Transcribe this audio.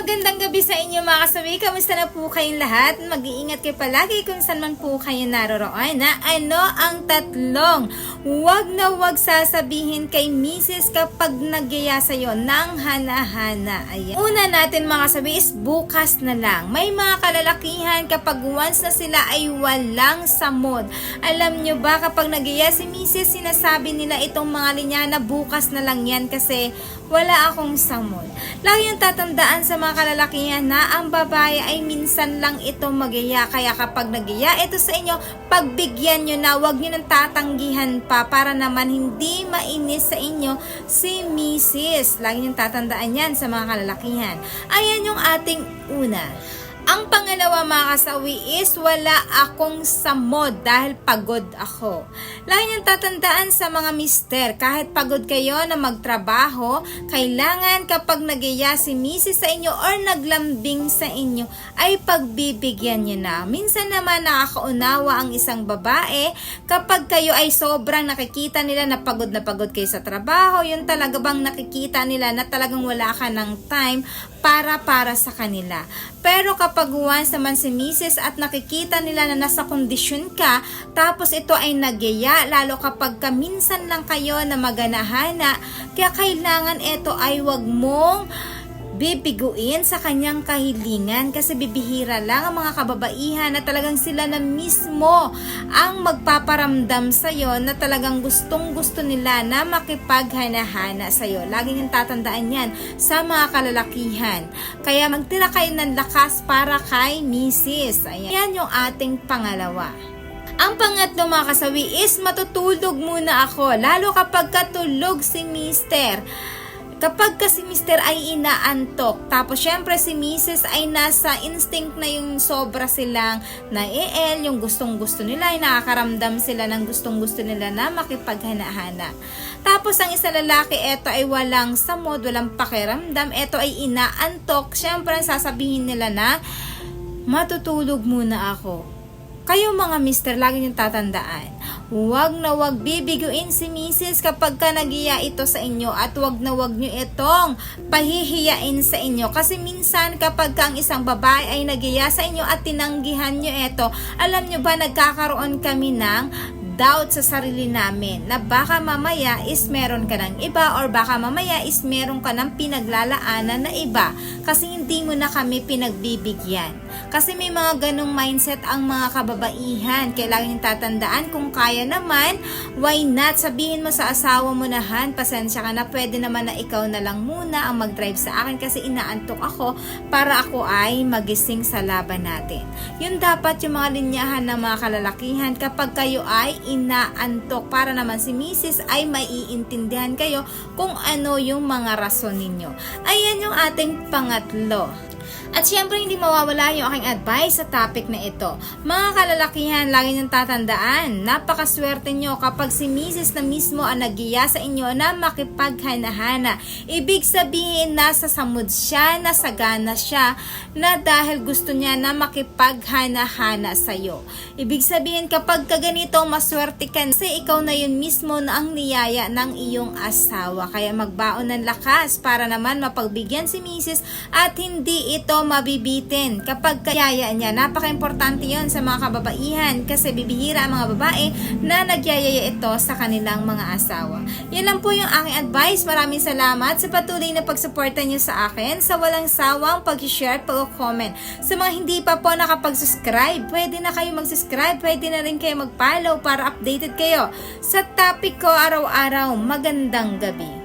magandang gabi sa inyo mga kasawi. Kamusta na po kayong lahat? Mag-iingat kayo palagi kung saan man po kayo naroroon na ano ang tatlong wag na wag sasabihin kay Mrs. kapag nagyaya sa'yo ng hana-hana. Ayan. Una natin mga kasawi is bukas na lang. May mga kalalakihan kapag once na sila ay walang samod. Alam nyo ba kapag nagyaya si Mrs. sinasabi nila itong mga linya na bukas na lang yan kasi wala akong samod. Lagi yung tatandaan sa mga kalalakihan na ang babae ay minsan lang ito magyaya. Kaya kapag nagyaya ito sa inyo, pagbigyan nyo na, wag nyo nang tatanggihan pa para naman hindi mainis sa inyo si Mrs. Lagi yung tatandaan yan sa mga kalalakihan. Ayan yung ating una. Ang pangalawa mga kasawi is wala akong samod dahil pagod ako. Lagi niyang tatandaan sa mga mister, kahit pagod kayo na magtrabaho, kailangan kapag nagyaya si misis sa inyo or naglambing sa inyo, ay pagbibigyan niyo na. Minsan naman nakakaunawa ang isang babae kapag kayo ay sobrang nakikita nila na pagod na pagod kayo sa trabaho, yun talaga bang nakikita nila na talagang wala ka ng time para para sa kanila. Pero kapag once naman si misis at nakikita nila na nasa kondisyon ka, tapos ito ay nagyaya, lalo kapag kaminsan lang kayo na maganahana, kaya kailangan ito ay wag mong bibiguin sa kanyang kahilingan kasi bibihira lang ang mga kababaihan na talagang sila na mismo ang magpaparamdam sa'yo na talagang gustong gusto nila na makipaghanahana sa'yo. Lagi niyong tatandaan yan sa mga kalalakihan. Kaya magtira kayo ng lakas para kay Mrs. Ayan yan yung ating pangalawa. Ang pangatlo mga kasawi is matutulog muna ako, lalo kapag katulog si Mister. Kapag kasi Mr. ay inaantok, tapos syempre si Mrs. ay nasa instinct na yung sobra silang na-el, yung gustong gusto nila, ay nakakaramdam sila ng gustong gusto nila na makipaghanahana. Tapos ang isa lalaki, eto ay walang samod, walang pakiramdam, eto ay inaantok, syempre sasabihin nila na matutulog muna ako. Kayo mga mister, lagi niyong tatandaan. Huwag na huwag bibiguin si misis kapag ka nagiya ito sa inyo at huwag na huwag niyo itong pahihiyain sa inyo. Kasi minsan kapag ka ang isang babae ay nagiya sa inyo at tinanggihan niyo ito, alam niyo ba nagkakaroon kami ng doubt sa sarili namin na baka mamaya is meron ka ng iba or baka mamaya is meron ka ng pinaglalaanan na iba kasi hindi mo na kami pinagbibigyan. Kasi may mga ganong mindset ang mga kababaihan. Kailangan tatandaan kung kaya naman, why not? Sabihin mo sa asawa mo na, Han, pasensya ka na, pwede naman na ikaw na lang muna ang mag-drive sa akin kasi inaantok ako para ako ay magising sa laban natin. Yun dapat yung mga linyahan ng mga kalalakihan kapag kayo ay inaantok para naman si Mrs. ay maiintindihan kayo kung ano yung mga rason ninyo. Ayan yung ating pangatlo. At syempre hindi mawawala yung aking advice sa topic na ito. Mga kalalakihan, lagi niyong tatandaan, napakaswerte nyo kapag si Mrs. na mismo ang nagiya sa inyo na makipaghanahana. Ibig sabihin, nasa samud siya, nasagana siya, na dahil gusto niya na makipaghanahana sa'yo. Ibig sabihin, kapag kaganito, maswerte ka kasi ikaw na yun mismo na ang niyaya ng iyong asawa. Kaya magbaon ng lakas para naman mapagbigyan si Mrs. at hindi ito mabibitin kapag kayaya niya. Napaka-importante yon sa mga kababaihan kasi bibihira ang mga babae na nagyayaya ito sa kanilang mga asawa. Yan lang po yung aking advice. Maraming salamat sa patuloy na pagsuporta niyo sa akin sa walang sawang pag-share, pag-comment. Sa mga hindi pa po nakapag-subscribe, pwede na kayo mag-subscribe, pwede na rin kayo mag-follow para updated kayo sa topic ko araw-araw. Magandang gabi.